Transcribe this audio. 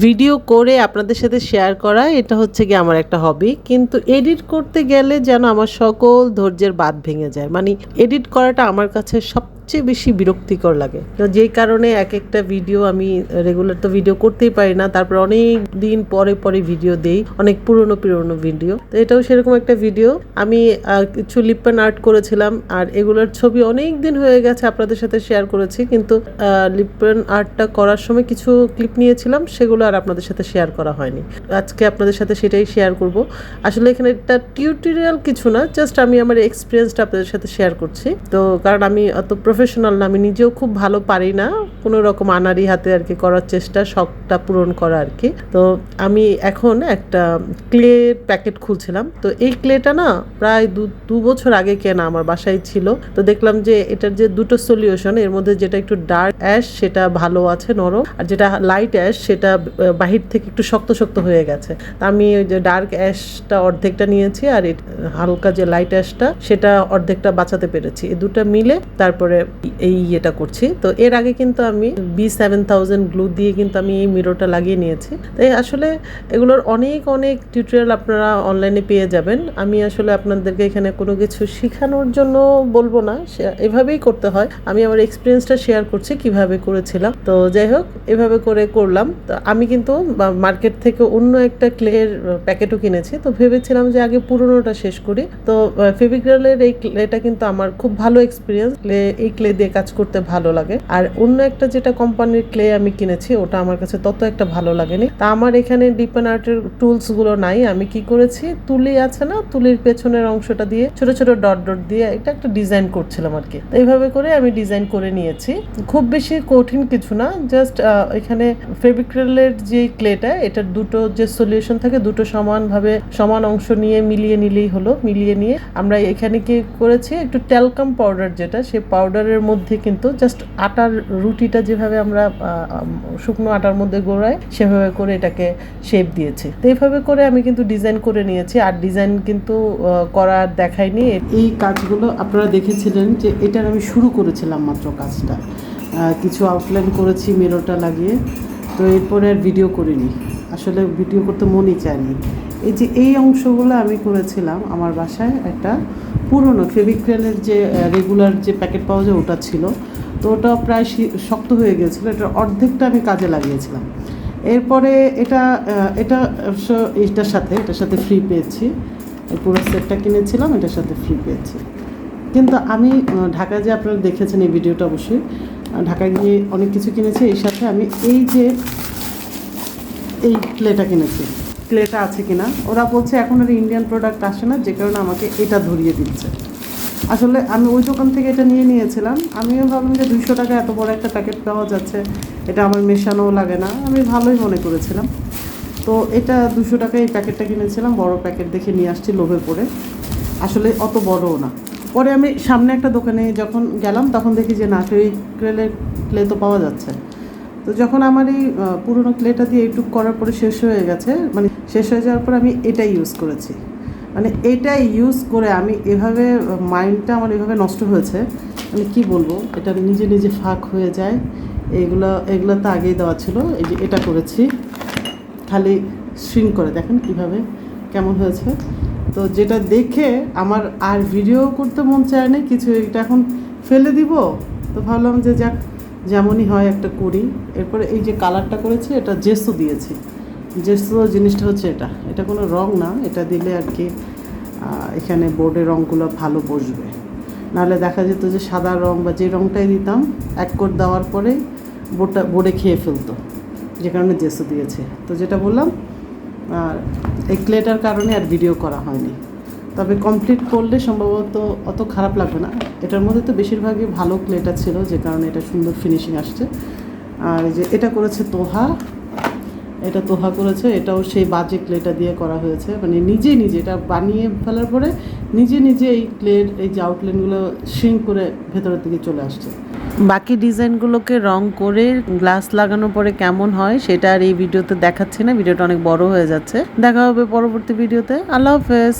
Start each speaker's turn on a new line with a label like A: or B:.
A: Video করে আপনাদের সাথে শেয়ার করা, এটা হচ্ছে কি আমার একটা হবি কিন্তু এডিট করতে গেলে যেন আমার সকল ধৈর্যের বাদ ভেঙে যায়। মানে এডিট করাটা আমার কাছে সবচেয়ে বেশি বিরক্তিকর লাগে। যেই কারণে এক একটা ভিডিও আমি রেগুলার তো ভিডিও করতেই পারি না, তারপর অনেক দিন পরে পরে ভিডিও দেই, অনেক পুরনো পুরনো ভিডিও তো এটাও সেরকম একটা ভিডিও আমি কিছু লিপেন আর্ট করেছিলাম, আর এগুলোর ছবি অনেক দিন হয়ে গেছে, আপনাদের সাথে শেয়ার করেছি, কিন্তু লিপেন আর্টটা করার সময় কিছু ক্লিপ নিয়েছিলাম, সেগুলো আর আপনাদের সাথে শেয়ার করা হয়নি। আজকে আপনাদের সাথে সেটাই শেয়ার করব। আসলে এখানে একটা টিউটোরিয়াল কিছু না জাস্ট আমি আমার এক্সপিরিয়েন্সটা আপনাদের সাথে শেয়ার করছি। তো কারণ আমি অত প্রফেশনাল না, আমি নিজেও খুব ভালো পারি না। কোনো রকম আনারি হাতে আর কি করার চেষ্টা, শখটা পূরণ করা আর কি। তো আমি এখন একটা ক্লে প্যাকেট খুলছিলাম। তো এই ক্লেটা না প্রায় দু দু বছর আগে কেনা আমার বাসায় ছিল। তো দেখলাম যে এটার যে দুটো সলিউশন এর মধ্যে যেটা একটু ডার্ক অ্যাশ সেটা ভালো আছে, নরম। আর যেটা লাইট অ্যাশ সেটা বাহির থেকে একটু শক্ত শক্ত হয়ে গেছে। তা আমি ওই যে ডার্ক অ্যাশটা অর্ধেকটা নিয়েছি, আর হালকা যে লাইট অ্যাশটা সেটা অর্ধেকটা বাঁচাতে পেরেছি। এই দুটো মিলে তারপরে এই ইয়েটা করছি। তো এর আগে কিন্তু আমি বি সেভেন থাউজেন্ড গ্লু দিয়ে কিন্তু আমি এই মিরোটা লাগিয়ে নিয়েছি। তাই আসলে এগুলোর অনেক অনেক টিউটোরিয়াল আপনারা অনলাইনে পেয়ে যাবেন। আমি আসলে আপনাদেরকে এখানে কোনো কিছু শেখানোর জন্য বলব না এভাবেই করতে হয়। আমি আমার এক্সপিরিয়েন্সটা শেয়ার করছি কীভাবে করেছিলাম। তো যাই হোক, এভাবে করে করলাম। তো আমি কিন্তু মার্কেট থেকে অন্য একটা ক্লের প্যাকেটও কিনেছি। তো ভেবেছিলাম যে আগে পুরোনোটা শেষ করি। তো ফেভিক্রালের এই ক্লেটা কিন্তু আমার খুব ভালো এক্সপিরিয়েন্স ক্লে এই ক্লে দিয়ে কাজ করতে ভালো লাগে। আর অন্য একটা যেটা কোম্পানির ক্লে আমি কিনেছি, ওটা আমার কাছে তত একটা ভালো লাগেনি। তা আমার এখানে ডিপেন আর্টের টুলসগুলো নাই, আমি কি করেছি, তুলি আছে না, তুলির পেছনের অংশটা দিয়ে ছোট ছোট ডট ডট দিয়ে এটা একটা ডিজাইন করছিলাম আর কি এইভাবে করে আমি ডিজাইন করে নিয়েছি। খুব বেশি কঠিন কিছু না জাস্ট এখানে ফেভিক্রেলের যে ক্লেটা এটার দুটো যে সলিউশন থাকে, দুটো সমানভাবে সমান অংশ নিয়ে মিলিয়ে নিলেই হলো, মিলিয়ে নিয়ে আমরা এখানে কি করেছি, একটু ট্যালকাম পাউডার যেটা সেই পাউডারের মধ্যে কিন্তু জাস্ট আটার রুটিটা যেভাবে আমরা শুকনো আটার মধ্যে গোড়াই সেভাবে করে এটাকে শেপ দিয়েছি। তো এইভাবে করে আমি কিন্তু ডিজাইন করে নিয়েছি আর ডিজাইন কিন্তু করার দেখাইনি এই কাজগুলো আপনারা দেখেছিলেন যে এটার আমি শুরু করেছিলাম মাত্র কাজটা। কিছু আউটলাইন করেছি মেরোটা লাগিয়ে। তো এরপরে আর ভিডিও করিনি। আসলে ভিডিও করতে মনই চায়নি। এই যে এই অংশগুলো আমি করেছিলাম আমার বাসায় একটা পুরনো ফেভিক্রেলের যে রেগুলার যে প্যাকেট পাওয়া যায় ওটা ছিল। তো ওটা প্রায় শক্ত হয়ে গিয়েছিল। এটার অর্ধেকটা আমি কাজে লাগিয়েছিলাম। এরপরে এটা এটা অবশ্য এটার সাথে এটার সাথে ফ্রি পেয়েছি। পুরো সেটটা কিনেছিলাম, এটার সাথে ফ্রি পেয়েছি। কিন্তু আমি ঢাকায় যে আপনারা দেখেছেন এই ভিডিওটা অবশ্যই ঢাকায় গিয়ে অনেক কিছু কিনেছি। এই সাথে আমি এই যে, এই ক্লেটা কিনেছি। ক্লেটা আছে কিনা, ওরা বলছে এখন আর ইন্ডিয়ান প্রোডাক্ট আসে না, যে কারণে আমাকে এটা ধরিয়ে দিচ্ছে। আসলে আমি ওই দোকান থেকে এটা নিয়ে নিয়েছিলাম, আমিও ভাবলাম যে দুইশো টাকা এত বড় একটা প্যাকেট পাওয়া যাচ্ছে, এটা আমার মেশানোও লাগে না, আমি ভালোই মনে করেছিলাম। তো এটা দুশো টাকায় এই প্যাকেটটা কিনেছিলাম, বড় প্যাকেট দেখে নিয়ে আসছি লোভে পড়ে। আসলে অত বড়ও না। পরে আমি সামনে একটা দোকানে যখন গেলাম, তখন দেখি যে না সেই ক্লেলের ক্লে তো পাওয়া যাচ্ছে। তো যখন আমার এই পুরোনো ক্লেটা দিয়ে এইটুক করার পরে শেষ হয়ে গেছে মানে শেষ হয়ে যাওয়ার পর আমি এটাই ইউজ করেছি। মানে এটা ইউজ করে আমি এভাবে মাইন্ডটা আমার এভাবে নষ্ট হয়েছে। মানে কি বলব, এটা নিজে নিজে ফাঁক হয়ে যায়। এগুলো এগুলো তো আগেই দেওয়া ছিল, এই যে এটা করেছি। খালি স্ট্রিং করে দেখেন কীভাবে কেমন হয়েছে। তো যেটা দেখে আমার আর ভিডিও করতে মন চায় না, কিছু এটা এখন ফেলে দিব। তো ভাবলাম যে যাক যেমনই হয় একটা করি এরপরে এই যে কালারটা করেছি, এটা জেসো দিয়েছি। জেসো জিনিসটা হচ্ছে এটা। এটা কোনো রং না, এটা দিলে আর কি এখানে বোর্ডের রঙগুলো ভালো বসবে। নাহলে দেখা যেত যে সাদা রং বা যে রংটাই দিতাম, এক কোট দেওয়ার পরে বোর্ডটা বোর্ডে খেয়ে ফেলতো, যে কারণে জেসো দিয়েছে। তো যেটা বললাম, আর এই ক্লেটার কারণে আর ভিডিও করা হয়নি। তবে কমপ্লিট করলে সম্ভবত অত খারাপ লাগবে না। এটার মধ্যে তো বেশিরভাগই ভালো ক্লেটা ছিল, যে কারণে এটা সুন্দর ফিনিশিং আসছে। আর যে এটা করেছে তোহা, এটা তোহা করেছে, এটাও সেই বাজে ক্লেটা দিয়ে করা হয়েছে। মানে নিজে নিজে এটা বানিয়ে ফেলার পরে নিজে নিজে এই ক্লের এই যে আউটলাইনগুলো শিং করে ভেতরের দিকে চলে আসছে। বাকি ডিজাইনগুলোকে রং করে গ্লাস লাগানোর পরে কেমন হয় সেটা আর এই ভিডিওতে দেখাচ্ছি না, ভিডিওটা অনেক বড় হয়ে যাচ্ছে। দেখা হবে পরবর্তী ভিডিওতে। আল্লাহ হাফেজ।